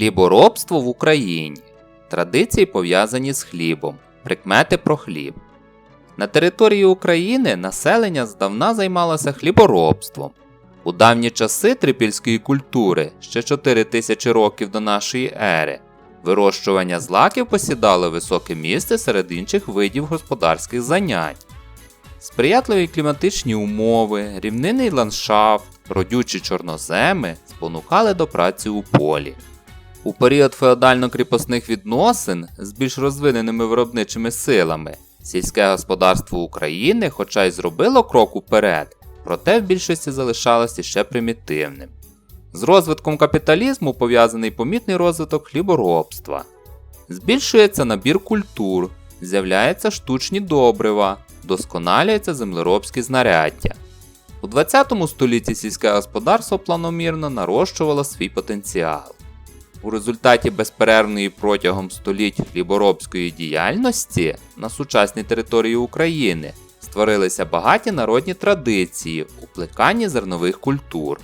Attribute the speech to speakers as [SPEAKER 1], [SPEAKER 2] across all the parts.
[SPEAKER 1] Хліборобство в Україні. Традиції пов'язані з хлібом. Прикмети про хліб. На території України населення здавна займалося хліборобством. У давні часи трипільської культури, ще 4 тисячі років до нашої ери, вирощування злаків посідало високе місце серед інших видів господарських занять. Сприятливі кліматичні умови, рівнинний ландшафт, родючі чорноземи спонукали до праці у полі. У період феодально-кріпосних відносин з більш розвиненими виробничими силами сільське господарство України, хоча й зробило крок уперед, проте в більшості залишалося ще примітивним. З розвитком капіталізму пов'язаний помітний розвиток хліборобства. Збільшується набір культур, з'являються штучні добрива, досконалюється землеробські знаряддя. У 20 столітті сільське господарство планомірно нарощувало свій потенціал. У результаті безперервної протягом століть хліборобської діяльності на сучасній території України створилися багаті народні традиції у плеканні зернових культур.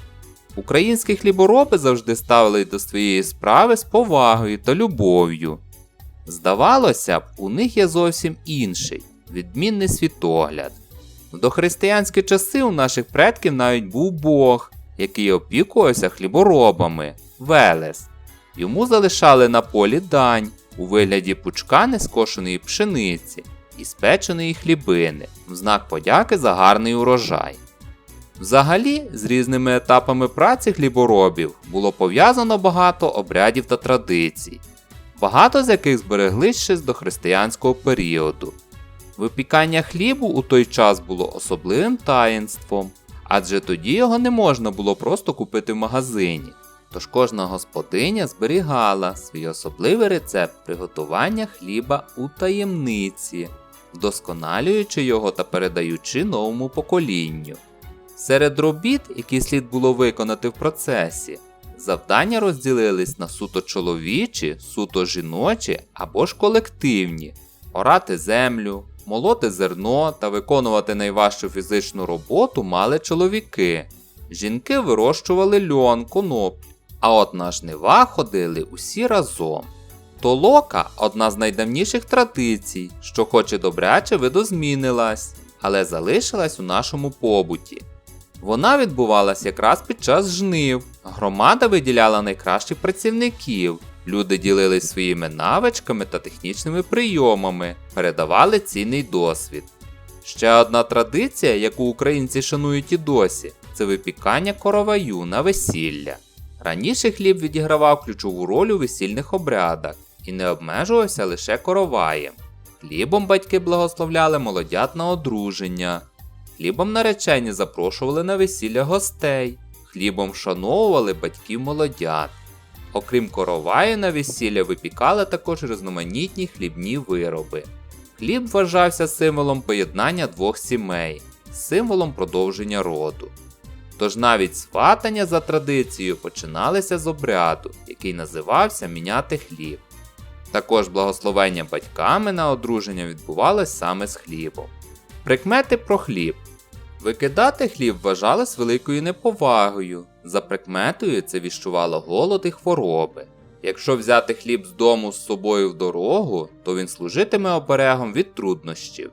[SPEAKER 1] Українські хлібороби завжди ставили до своєї справи з повагою та любов'ю. Здавалося б, у них є зовсім інший, відмінний світогляд. В дохристиянські часи у наших предків навіть був Бог, який опікувався хліборобами Велес. Йому залишали на полі дань у вигляді пучка нескошеної пшениці і спеченої хлібини в знак подяки за гарний урожай. Взагалі, з різними етапами праці хліборобів було пов'язано багато обрядів та традицій, багато з яких збереглись ще з дохристиянського періоду. Випікання хлібу у той час було особливим таїнством, адже тоді його не можна було просто купити в магазині. Тож кожна господиня зберігала свій особливий рецепт приготування хліба у таємниці, вдосконалюючи його та передаючи новому поколінню. Серед робіт, які слід було виконати в процесі, завдання розділились на суто чоловічі, суто жіночі або ж колективні, орати землю, молоти зерно та виконувати найважчу фізичну роботу мали чоловіки. Жінки вирощували льон, коноплю, а от на жнива ходили усі разом. Толока одна з найдавніших традицій, що хоч і добряче видозмінилась, але залишилась у нашому побуті. Вона відбувалась якраз під час жнив. Громада виділяла найкращих працівників. Люди ділились своїми навичками та технічними прийомами, передавали цінний досвід. Ще одна традиція, яку українці шанують і досі, це випікання короваю на весілля. Раніше хліб відігравав ключову роль у весільних обрядах і не обмежувався лише короваєм. Хлібом батьки благословляли молодят на одруження, хлібом наречені запрошували на весілля гостей, хлібом вшановували батьків молодят. Окрім короваю на весілля випікали також різноманітні хлібні вироби. Хліб вважався символом поєднання двох сімей, символом продовження роду. Тож навіть сватання за традицією починалися з обряду, який називався міняти хліб. Також благословення батьками на одруження відбувалось саме з хлібом. Прикмети про хліб. Викидати хліб вважалось великою неповагою. За прикметою це віщувало голод і хвороби. Якщо взяти хліб з дому з собою в дорогу, то він служитиме оберегом від труднощів.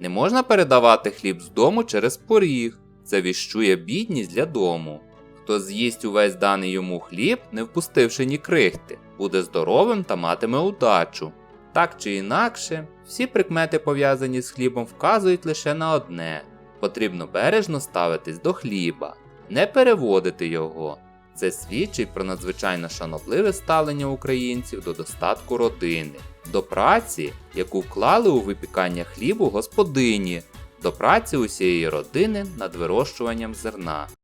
[SPEAKER 1] Не можна передавати хліб з дому через поріг, це віщує бідність для дому. Хто з'їсть увесь даний йому хліб, не впустивши ні крихти, буде здоровим та матиме удачу. Так чи інакше, всі прикмети пов'язані з хлібом вказують лише на одне: потрібно бережно ставитись до хліба, не переводити його. Це свідчить про надзвичайно шанобливе ставлення українців до достатку родини, до праці, яку вклали у випікання хлібу господині, до праці усієї родини над вирощуванням зерна.